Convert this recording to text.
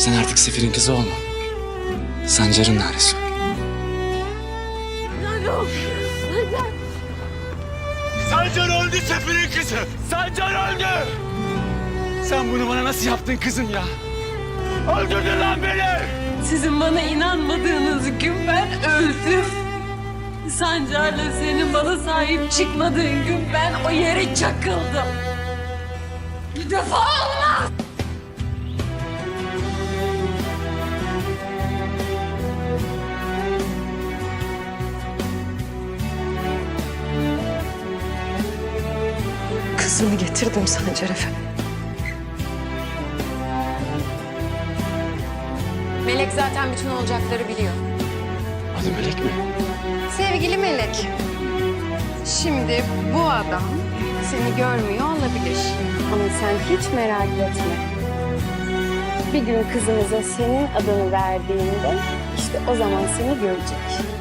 Sen artık Sefir'in kızı olma. Sancar'ın naresi. Sancar öldü Sefir'in kızı. Sancar öldü. Sen bunu bana nasıl yaptın kızım ya? Öldürdün lan beni. Sizin bana inanmadığınız gün ben öldüm. Sancar'la senin bana sahip çıkmadığın gün ben o yere çakıldım. Bir defa Kızımı getirdim Sancar Efendi. Melek zaten bütün olacakları biliyor. Adı Melek mi? Sevgili Melek. Şimdi bu adam seni görmüyor olabilir. Ama sen hiç merak etme. Bir gün kızımıza senin adını verdiğinde işte o zaman seni görecek.